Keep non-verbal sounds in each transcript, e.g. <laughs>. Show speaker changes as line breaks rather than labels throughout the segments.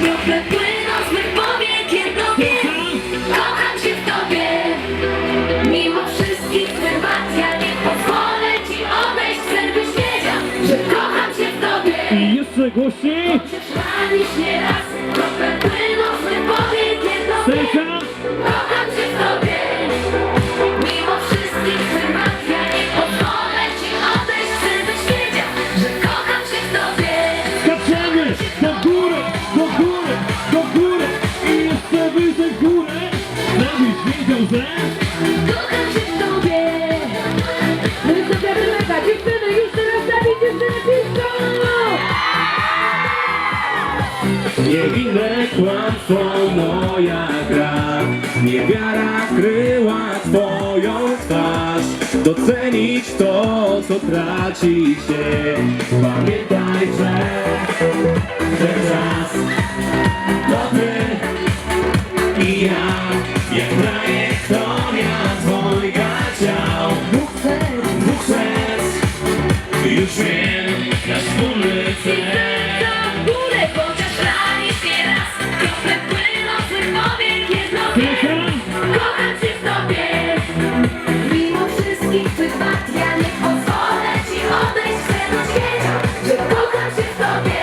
Krople płyną z mych powiek kocham cię w tobie. Mimo wszystkich twych wad Ja nie pozwolę ci odejść wiedział, że kocham cię w tobie.
I jeszcze głośniej.
Chociaż ranisz mnie raz Krople płyną z mych powiek Jedno wiem, Że Kocham cię w tobie.
No i stawiamy mega, dziewczyny, już teraz stawi dziewczyny piszą!
Niewinne kłamstwo moja gra. Niewiara kryła twoją twarz. Docenić to, co traci się. Pamiętaj, że Już wiem, nasz wspólny cel
górę, chociaż ranisz mnie raz. Krople płyną mych powiek Jedno kocham cię w tobie. Mimo wszystkich twych wad Ja nie pozwolę ci odejść Chcę byś wiedział, że kocham cię w tobie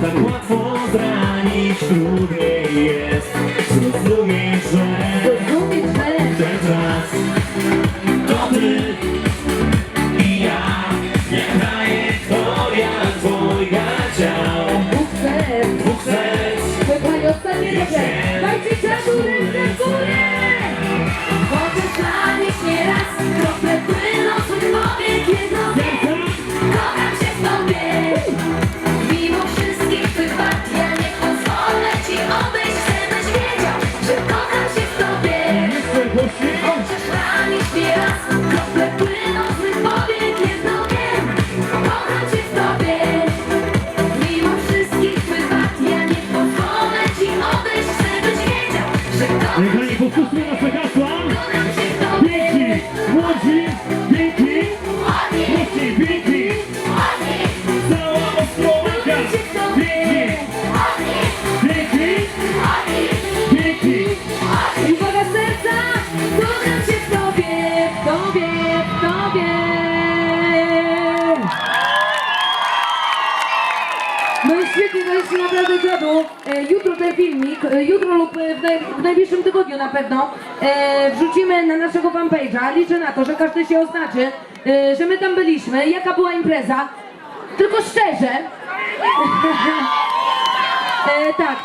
Tak łatwo zranić, trudniej jest
serc Słuchaj, ostatnie dobrze Dajcie
powtórzmy nasze hasła
kocham cię
No i świetnie, daliście naprawdę. E, jutro ten filmik, e, jutro lub e, w, naj, w najbliższym tygodniu na pewno e, wrzucimy na naszego fanpage'a. Liczę na to, że każdy się oznaczy, e, że my tam byliśmy, jaka była impreza. Tylko szczerze. <laughs> e, tak,